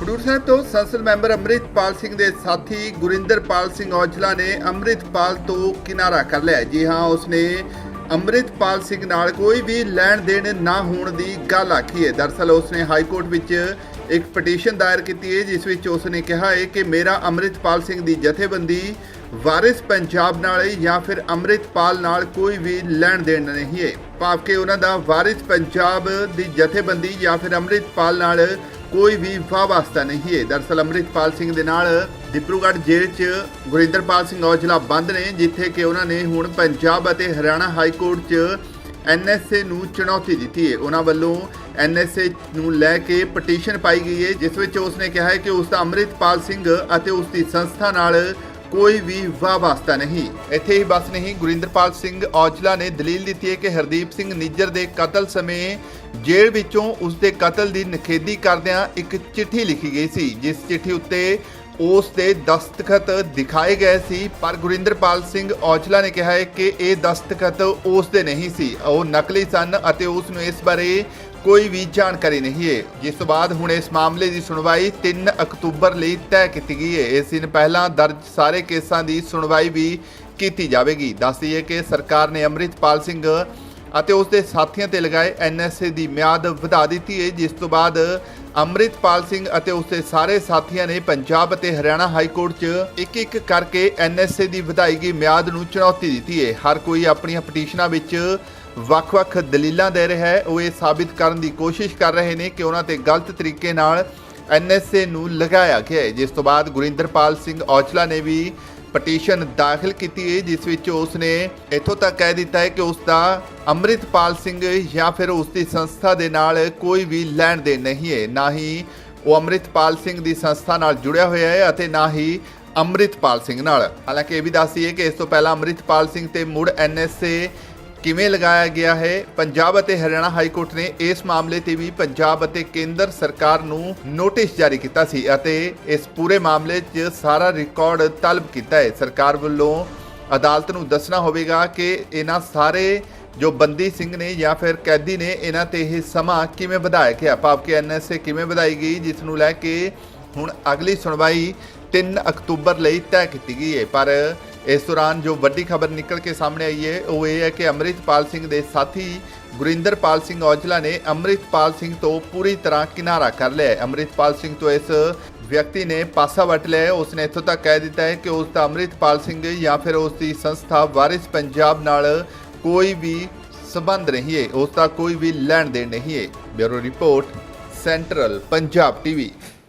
ਖਡੂਰ ਸਾਹਿਬ ਤੋਂ ਸੰਸਦ ਮੈਂਬਰ ਅੰਮ੍ਰਿਤਪਾਲ ਸਿੰਘ ਦੇ ਸਾਥੀ ਗੁਰਿੰਦਰਪਾਲ ਸਿੰਘ ਔਜਲਾ ਨੇ ਅੰਮ੍ਰਿਤਪਾਲ ਤੋਂ ਕਿਨਾਰਾ ਕਰ ਲਿਆ ਜੀ ਹਾਂ, ਉਸਨੇ ਅੰਮ੍ਰਿਤਪਾਲ ਸਿੰਘ ਨਾਲ ਕੋਈ ਵੀ ਲੈਣ ਦੇਣ ਨਾ ਹੋਣ ਦੀ ਗੱਲ ਆਖੀ ਹੈ। ਦਰਸਲ ਉਸਨੇ ਹਾਈ ਕੋਰਟ ਵਿੱਚ ਇੱਕ ਪਟੀਸ਼ਨ ਦਾਇਰ ਕੀਤੀ ਹੈ, ਜਿਸ ਵਿੱਚ ਉਸਨੇ ਕਿਹਾ ਹੈ ਕਿ ਮੇਰਾ ਅੰਮ੍ਰਿਤਪਾਲ ਸਿੰਘ ਦੀ ਜਥੇਬੰਦੀ ਵਾਰਿਸ ਪੰਜਾਬ ਨਾਲ ਜਾਂ ਫਿਰ ਅੰਮ੍ਰਿਤਪਾਲ ਨਾਲ ਕੋਈ ਵੀ ਲੈਣ ਦੇਣ ਨਹੀਂ ਹੈ। ਭਾਵ ਕਿ ਉਹਨਾਂ ਦਾ ਵਾਰਿਸ ਪੰਜਾਬ ਦੀ ਜਥੇਬੰਦੀ ਜਾਂ ਫਿਰ ਅੰਮ੍ਰਿਤਪਾਲ ਨਾਲ ਕੋਈ ਵੀ ਵਾਹ ਵਾਸਤਾ ਨਹੀਂ ਹੈ। ਦਰਸਲ ਅੰਮ੍ਰਿਤਪਾਲ ਸਿੰਘ ਦੇ ਨਾਲ ਡਿਬਰੂਗੜ੍ਹ ਜੇਲ੍ਹ 'ਚ ਗੁਰਿੰਦਰਪਾਲ ਸਿੰਘ ਔਜਲਾ ਬੰਦ ਨੇ, ਜਿੱਥੇ ਕਿ ਉਹਨਾਂ ਨੇ ਹੁਣ ਪੰਜਾਬ ਅਤੇ ਹਰਿਆਣਾ ਹਾਈ ਕੋਰਟ 'ਚ ਐਨਐਸਏ ਨੂੰ ਚੁਣੌਤੀ ਦਿੱਤੀ ਹੈ। ਉਹਨਾਂ ਵੱਲੋਂ ਐਨਐਸਏ ਨੂੰ ਲੈ ਕੇ ਪਟੀਸ਼ਨ ਪਾਈ ਗਈ ਹੈ, ਜਿਸ ਵਿੱਚ ਉਸਨੇ ਕਿਹਾ ਹੈ ਕਿ ਉਸ ਦਾ ਅੰਮ੍ਰਿਤਪਾਲ ਸਿੰਘ ਅਤੇ ਉਸ ਦੀ ਸੰਸਥਾ ਨਾਲ ਕੋਈ ਵੀ ਵਾਹ ਵਾਸਤਾ ਨਹੀਂ। ਇੱਥੇ ਹੀ ਬਸ ਨਹੀਂ, ਗੁਰਿੰਦਰਪਾਲ ਸਿੰਘ ਔਜਲਾ ਨੇ ਦਲੀਲ ਦਿੱਤੀ ਹੈ ਕਿ ਹਰਦੀਪ ਸਿੰਘ ਨਿੱਜਰ ਦੇ ਕਤਲ ਸਮੇਂ ਜੇਲ੍ਹ ਵਿੱਚੋਂ ਉਸ ਦੇ ਕਤਲ ਦੀ ਨਖੇਦੀ ਕਰਦਿਆਂ ਇੱਕ ਚਿੱਠੀ ਲਿਖੀ ਗਈ ਸੀ, ਜਿਸ ਚਿੱਠੀ ਉੱਤੇ ਉਸ ਦੇ ਦਸਤਖਤ ਦਿਖਾਏ ਗਏ ਸੀ, ਪਰ ਗੁਰਿੰਦਰਪਾਲ ਸਿੰਘ ਔਜਲਾ ਨੇ ਕਿਹਾ ਹੈ ਕਿ ਇਹ ਦਸਤਖਤ ਉਸ ਦੇ ਨਹੀਂ ਸੀ। ਉਹ ਨਕਲੀ ਸਨ ਅਤੇ ਉਸ ਨੂੰ ਇਸ ਬਾਰੇ ਕੋਈ ਵੀ ਜਾਣਕਾਰੀ ਨਹੀਂ ਹੈ। ਜਿਸ ਤੋਂ ਬਾਅਦ ਹੁਣ ਇਸ ਮਾਮਲੇ ਦੀ ਸੁਣਵਾਈ 3 ਅਕਤੂਬਰ ਲਈ ਤੈਅ ਕੀਤੀ ਗਈ ਹੈ। ਇਸ ਦਿਨ ਪਹਿਲਾਂ ਦਰਜ ਸਾਰੇ ਕੇਸਾਂ ਦੀ ਸੁਣਵਾਈ ਵੀ ਕੀਤੀ ਜਾਵੇਗੀ। ਦੱਸਦੀ ਹੈ ਕਿ ਸਰਕਾਰ ਨੇ ਅੰਮ੍ਰਿਤਪਾਲ ਸਿੰਘ ਅਤੇ ਉਸ ਦੇ ਸਾਥੀਆਂ ਤੇ ਲਗਾਏ ਐਨਐਸਏ ਦੀ ਮਿਆਦ ਵਧਾ ਦਿੱਤੀ ਹੈ, ਜਿਸ ਤੋਂ ਬਾਅਦ ਅੰਮ੍ਰਿਤਪਾਲ ਸਿੰਘ ਅਤੇ ਉਸਦੇ ਸਾਰੇ ਸਾਥੀਆਂ ਨੇ ਪੰਜਾਬ ਅਤੇ ਹਰਿਆਣਾ ਹਾਈ ਕੋਰਟ 'ਚ ਇੱਕ ਇੱਕ ਕਰਕੇ ਐਨਐਸਏ ਦੀ ਵਧਾਈ ਗਈ ਮਿਆਦ ਨੂੰ ਚੁਣੌਤੀ ਦਿੱਤੀ ਹੈ। ਹਰ ਕੋਈ ਆਪਣੀਆਂ ਪਟੀਸ਼ਨਾਂ ਵਿੱਚ ਵੱਖ-ਵੱਖ ਦਲੀਲਾਂ ਦੇ ਰਿਹਾ ਹੈ। ਉਹ ਇਹ ਸਾਬਿਤ ਕਰਨ ਦੀ ਕੋਸ਼ਿਸ਼ ਕਰ ਰਹੇ ਨੇ ਕਿ ਉਹਨਾਂ ਤੇ ਗਲਤ ਤਰੀਕੇ ਨਾਲ ਐਨਐਸਏ ਨੂੰ ਲਗਾਇਆ ਗਿਆ ਹੈ। ਜਿਸ ਤੋਂ ਬਾਅਦ ਗੁਰਿੰਦਰਪਾਲ ਸਿੰਘ ਔਜਲਾ ਨੇ ਵੀ ਪਟੀਸ਼ਨ ਦਾਖਲ ਕੀਤੀ ਹੈ ਜਿਸ ਵਿੱਚ ਉਸ ਨੇ ਇੱਥੋਂ ਤੱਕ ਕਹਿ ਦਿੱਤਾ ਹੈ ਕਿ ਉਸ ਦਾ ਅੰਮ੍ਰਿਤਪਾਲ ਸਿੰਘ ਜਾਂ ਫਿਰ ਉਸ ਦੀ ਸੰਸਥਾ ਦੇ ਨਾਲ ਕੋਈ ਵੀ ਲੈਣ ਦੇਣ ਨਹੀਂ ਹੈ। ਨਾ ਹੀ ਉਹ ਅੰਮ੍ਰਿਤਪਾਲ ਸਿੰਘ ਦੀ ਸੰਸਥਾ ਨਾਲ ਜੁੜਿਆ ਹੋਇਆ ਹੈ ਅਤੇ ਨਾ ਹੀ ਅੰਮ੍ਰਿਤਪਾਲ ਸਿੰਘ ਨਾਲ। ਹਾਲਾਂਕਿ ਇਹ ਵੀ ਦੱਸਦੀ ਹੈ ਕਿ ਇਸ ਤੋਂ ਪਹਿਲਾਂ ਅੰਮ੍ਰਿਤਪਾਲ ਸਿੰਘ ਤੇ ਮੁੜ ਐਨਐਸਏ ਕਿਵੇਂ ਲਗਾਇਆ ਗਿਆ ਹੈ? ਪੰਜਾਬ ਅਤੇ ਹਰਿਆਣਾ ਹਾਈ ਕੋਰਟ ਨੇ ਇਸ ਮਾਮਲੇ ਤੇ ਵੀ ਪੰਜਾਬ ਅਤੇ ਕੇਂਦਰ ਸਰਕਾਰ ਨੂੰ ਨੋਟਿਸ ਜਾਰੀ ਕੀਤਾ ਸੀ ਅਤੇ ਇਸ ਪੂਰੇ ਮਾਮਲੇ 'ਚ ਸਾਰਾ ਰਿਕਾਰਡ ਤਲਬ ਕੀਤਾ ਹੈ। ਸਰਕਾਰ ਵੱਲੋਂ ਅਦਾਲਤ ਨੂੰ ਦੱਸਣਾ ਹੋਵੇਗਾ ਕਿ ਇਹਨਾਂ ਸਾਰੇ ਜੋ ਬੰਦੀ ਸਿੰਘ ਨੇ ਜਾਂ ਫਿਰ ਕੈਦੀ ਨੇ, ਇਹਨਾਂ ਤੇ ਇਹ ਸਮਾਂ ਕਿਵੇਂ ਵਧਾਇਆ ਗਿਆ? ਭਾਵ ਕਿ ਐਨਐਸਏ ਕਿਵੇਂ ਵਧਾਈ ਗਈ, ਜਿਸ ਨੂੰ ਲੈ ਕੇ ਹੁਣ ਅਗਲੀ ਸੁਣਵਾਈ 3 ਅਕਤੂਬਰ ਲਈ ਤੈਅ ਕੀਤੀ ਗਈ ਹੈ। ਪਰ ਇਸ ਦੌਰਾਨ ਜੋ ਵੱਡੀ ਖਬਰ ਨਿਕਲ ਕੇ ਸਾਹਮਣੇ ਆਈ ਹੈ, ਉਹ ਇਹ ਹੈ ਕਿ ਅੰਮ੍ਰਿਤਪਾਲ ਸਿੰਘ ਦੇ ਸਾਥੀ ਗੁਰਿੰਦਰਪਾਲ ਸਿੰਘ ਔਜਲਾ ਨੇ ਅੰਮ੍ਰਿਤਪਾਲ ਸਿੰਘ ਤੋਂ ਪੂਰੀ ਤਰ੍ਹਾਂ ਕਿਨਾਰਾ ਕਰ ਲਿਆ ਹੈ। ਅੰਮ੍ਰਿਤਪਾਲ ਸਿੰਘ ਤੋਂ ਇਸ ਵਿਅਕਤੀ ਨੇ ਪਾਸਾ ਵਟ ਲਿਆ ਉਸ ਨੇ ਇੱਥੋਂ ਤੱਕ ਕਹਿ ਦਿੱਤਾ ਹੈ ਕਿ ਉਸ ਦਾ ਅੰਮ੍ਰਿਤਪਾਲ ਸਿੰਘ ਜਾਂ ਫਿਰ ਉਸ ਦੀ ਸੰਸਥਾ ਵਾਰਿਸ ਪੰਜਾਬ ਨਾਲ ਕੋਈ ਵੀ ਸਬੰਧ ਨਹੀਂ ਹੈ। ਉਸ ਦਾ ਕੋਈ ਵੀ ਲੈਣ ਦੇਣ ਨਹੀਂ ਹੈ। Bureau report, central Punjab TV.